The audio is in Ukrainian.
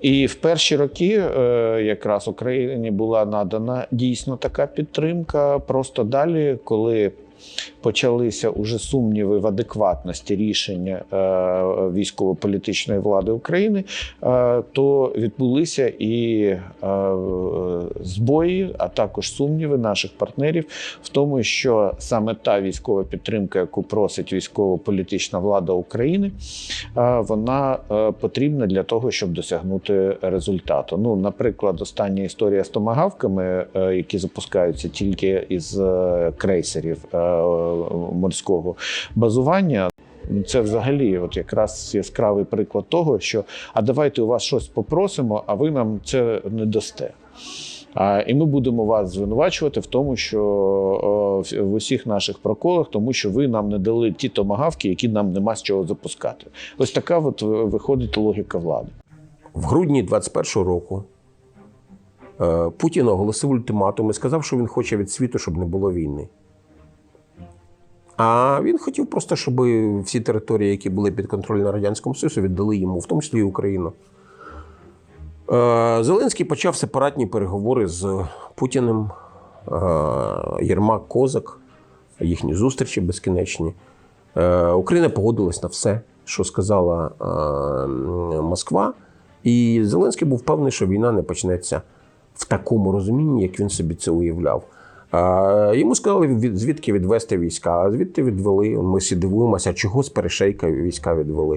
І в перші роки е, якраз Україні була надана дійсно така підтримка. Просто далі, коли почалися уже сумніви в адекватності рішення е, військово-політичної влади України, е, то відбулися і е, збої, а також сумніви наших партнерів в тому, що саме та військова підтримка, яку просить військово-політична влада України, вона потрібна для того, щоб досягнути результату. Ну, наприклад, остання історія з томагавками, які запускаються тільки із крейсерів морського базування. Це взагалі, от якраз яскравий приклад того, що а давайте у вас щось попросимо, а ви нам це не дасте. А, і ми будемо вас звинувачувати в тому, що о, в- усіх наших проколах, тому що ви нам не дали ті томагавки, які нам нема з чого запускати. Ось така от виходить логіка влади. В грудні 21-го року е, Путін оголосив ультиматум і сказав, що він хоче від світу, щоб не було війни. А він хотів просто, щоб всі території, які були під контролем Радянському Союзу, віддали йому, в тому числі і Україну. Е, Зеленський почав сепаратні переговори з Путіним, е, Єрмак Козак, їхні зустрічі безкінечні. Е, Україна погодилась на все, що сказала Москва. І Зеленський був впевнений, що війна не почнеться в такому розумінні, як він собі це уявляв. Йому сказали, від- звідки відвести війська, а звідти відвели. Ми всі дивуємося, чого з перешейка війська відвели.